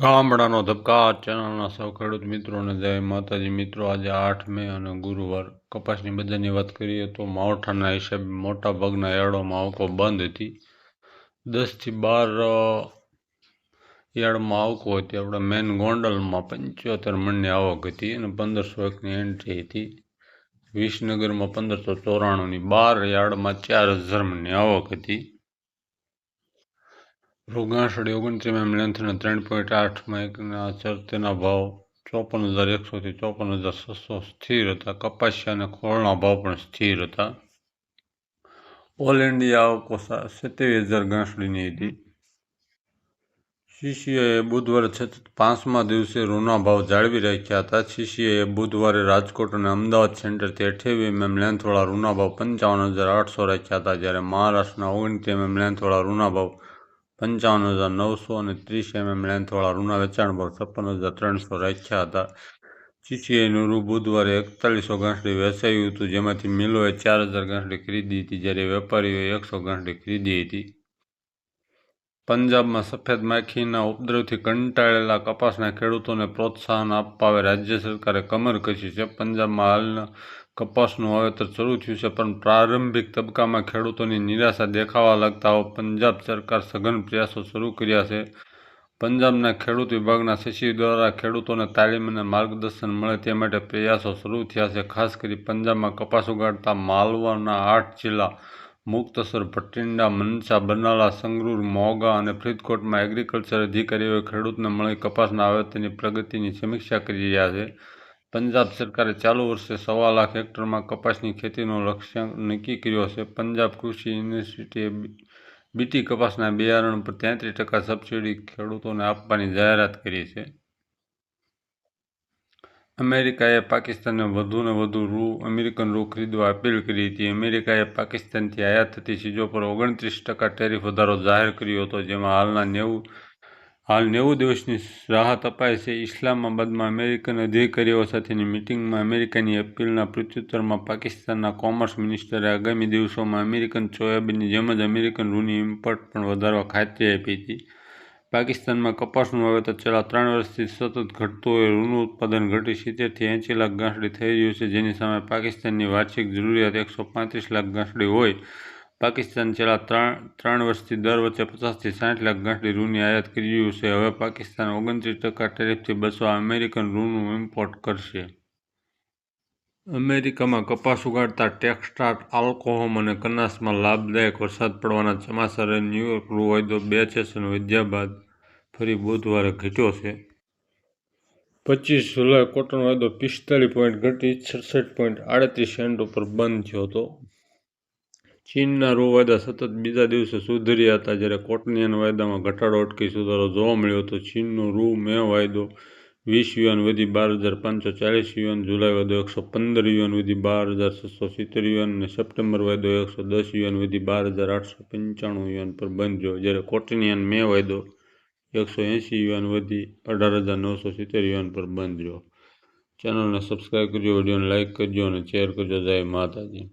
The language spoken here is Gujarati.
ગામડાનો ધબકાર ચેનલના સૌ ખેડૂત મિત્રોને જય માતાજી. મિત્રો, આજે આઠ મે અને ગુરુવાર. કપાસની બજારની વાત કરીએ તો માવઠાના હિસાબે મોટા ભાગના યાર્ડોમાં આવકો બંધ હતી. દસથી બાર યાર્ડમાં આવકો હતી. આપણે મેન ગોંડલમાં પંચોતેર મણની આવક હતી અને પંદરસો એકની એન્ટ્રી હતી. વિસનગરમાં પંદરસો ચોરાણુંની બાર યાર્ડમાં ચાર હજાર મણની આવક હતી. એમ લેન્થ અને ત્રણ પોઈન્ટ આઠમાં એકના ચરતેના ભાવ ચોપન હજાર એકસોથી ચોપન હજાર છસો સ્થિર હતા. કપાસિયા અને ખોળના ભાવ પણ સ્થિર હતા. ઓલ ઇન્ડિયા આવકો સિત્તેર હજાર ગાંસડીની હતી. સીસીઆઈએ બુધવારે સતત પાંચમા દિવસે ઋણા ભાવ જાળવી રાખ્યા હતા. સીસીઆઈએ બુધવારે રાજકોટ અને અમદાવાદ સેન્ટરથી અઠ્યાવીસ એમએમ લેન્થવાળા રૂના ભાવ પંચાવન હજાર આઠસો રાખ્યા હતા. જ્યારે મહારાષ્ટ્રના ઓગણત્રીસ એમએમ લેન્થવાળા ઋણા ભાવ પંચાવન હજાર નવસો અને ત્રીસ એમએમ લેન્થવાળા રૂના વેચાણ ભાવ છપ્પન હજાર ત્રણસો રાખ્યા હતા. ચીચીએનું રૂ બુધવારે એકતાલીસો ગાંઠડી વેચાયું હતું, જેમાંથી મિલોએ ચાર હજાર ગાંઠડી ખરીદી હતી, જ્યારે વેપારીઓએ એકસો ગાંઠડી ખરીદી હતી. પંજાબમાં સફેદ માખીના ઉપદ્રવથી કંટાળેલા કપાસના ખેડૂતોને પ્રોત્સાહન આપવા રાજ્ય સરકારે કમર કસી છે. પંજાબમાં હાલના કપાસનું વાવેતર શરૂ થયું છે, પણ પ્રારંભિક તબક્કામાં ખેડૂતોની નિરાશા દેખાવા લગતા પંજાબ સરકાર સઘન પ્રયાસો શરૂ કર્યા છે. પંજાબના ખેડૂત વિભાગના સચિવ દ્વારા ખેડૂતોને તાલીમ અને માર્ગદર્શન મળે તે માટે પ્રયાસો શરૂ થયા છે. ખાસ કરી પંજાબમાં કપાસ ઉગાડતા માલવાના આઠ જિલ્લા, મુક્તસર, ભટિંડા, મનસા, બનાલા, સંગરૂર, મોગા અને ફરીદકોટમાં એગ્રીકલ્ચર અધિકારીઓએ ખેડૂતને મળી કપાસના વાવેતરની પ્રગતિની સમીક્ષા કરી રહ્યા છે. પંજાબ સરકારે ચાલુ વર્ષે સવા લાખ હેક્ટરમાં કપાસની ખેતીનો લક્ષ્યાંક નક્કી કર્યો છે. પંજાબ કૃષિ યુનિવર્સિટીએ બીટી કપાસના બિયારણ પર તેત્રીસ ટકા સબસિડી ખેડૂતોને આપવાની જાહેરાત કરી છે. અમેરિકાએ પાકિસ્તાનને વધુને વધુ રૂ, અમેરિકન રૂ ખરીદવા અપીલ કરી હતી. અમેરિકાએ પાકિસ્તાનથી આયાત થતી ચીજો પર ઓગણત્રીસ ટકા ટેરિફ વધારો જાહેર કર્યો હતો, જેમાં હાલના નેવું હાલ નેવું દિવસની રાહત અપાય છે. ઇસ્લામાબાદમાં અમેરિકન અધિકારીઓ સાથેની મિટિંગમાં અમેરિકાની અપીલના પ્રત્યુત્તરમાં પાકિસ્તાનના કોમર્સ મિનિસ્ટરે આગામી દિવસોમાં અમેરિકન સોયાબીનની જેમ જ અમેરિકન રૂની ઇમ્પોર્ટ પણ વધારવા ખાતરી આપી હતી. પાકિસ્તાનમાં કપાસનું વાવેતર છેલ્લા ત્રણ વર્ષથી સતત ઘટતું હોય રૂનું ઉત્પાદન ઘટી સિત્તેરથી એંશી લાખ ગાંસડી થઈ રહ્યું છે. જેની સામે પાકિસ્તાનની વાર્ષિક જરૂરિયાત એકસો પાંત્રીસ લાખ ગાંસડી હોય પાકિસ્તાન છેલ્લા ત્રણ ત્રણ વર્ષથી દર વચ્ચે પચાસથી સાઠ લાખ ગાંઠડી રૂની આયાત કરી રહ્યું છે. હવે પાકિસ્તાન ઓગણત્રીસ ટકા ટેરિફથી બચવા અમેરિકન રૂનું ઇમ્પોર્ટ કરશે. અમેરિકામાં કપાસ ઉગાડતા ટેક્સટાઇલ આલ્કોહોમ અને કનાસમાં લાભદાયક વરસાદ પડવાના ચમાસરે ન્યૂયોર્ક રૂ વાયદો બે સેશન વધ્યા બાદ ફરી બુધવારે ઘટ્યો છે. પચીસ જુલાઈ કોટન વાયદો પિસ્તાલીસ પોઈન્ટ ઘટી સડસઠ પોઈન્ટ આડત્રીસ સેન્ટ ઉપર બંધ થયો હતો. ચીનના રૂ વાયદા સતત બીજા દિવસે સુધર્યા હતા. જ્યારે કોટનિયન વાયદામાં ઘટાડો અટકી સુધારો જોવા મળ્યો હતો. ચીનનો રૂ મે વાયદો વીસ યુએન વધી બાર હજાર પાંચસો ચાલીસ યુએન જુલાઈ વાયદો એકસો પંદર યુએન વધી બાર હજાર છસો સિત્તેર યુએન અને સપ્ટેમ્બર વાયદો એકસો દસ યુએન વધી બાર હજાર આઠસો પંચાણું યુએન પર બંધ જોયો જ્યારે કોટનિયન મે વાયદો એકસો એંસી યુએન વધી અઢાર હજાર નવસો સિત્તેર યુએન પર બંધ રહ્યો ચેનલને સબસ્ક્રાઈબ કરજો, વિડીયોને લાઇક કરજો અને શેર કરજો. જય માતાજી.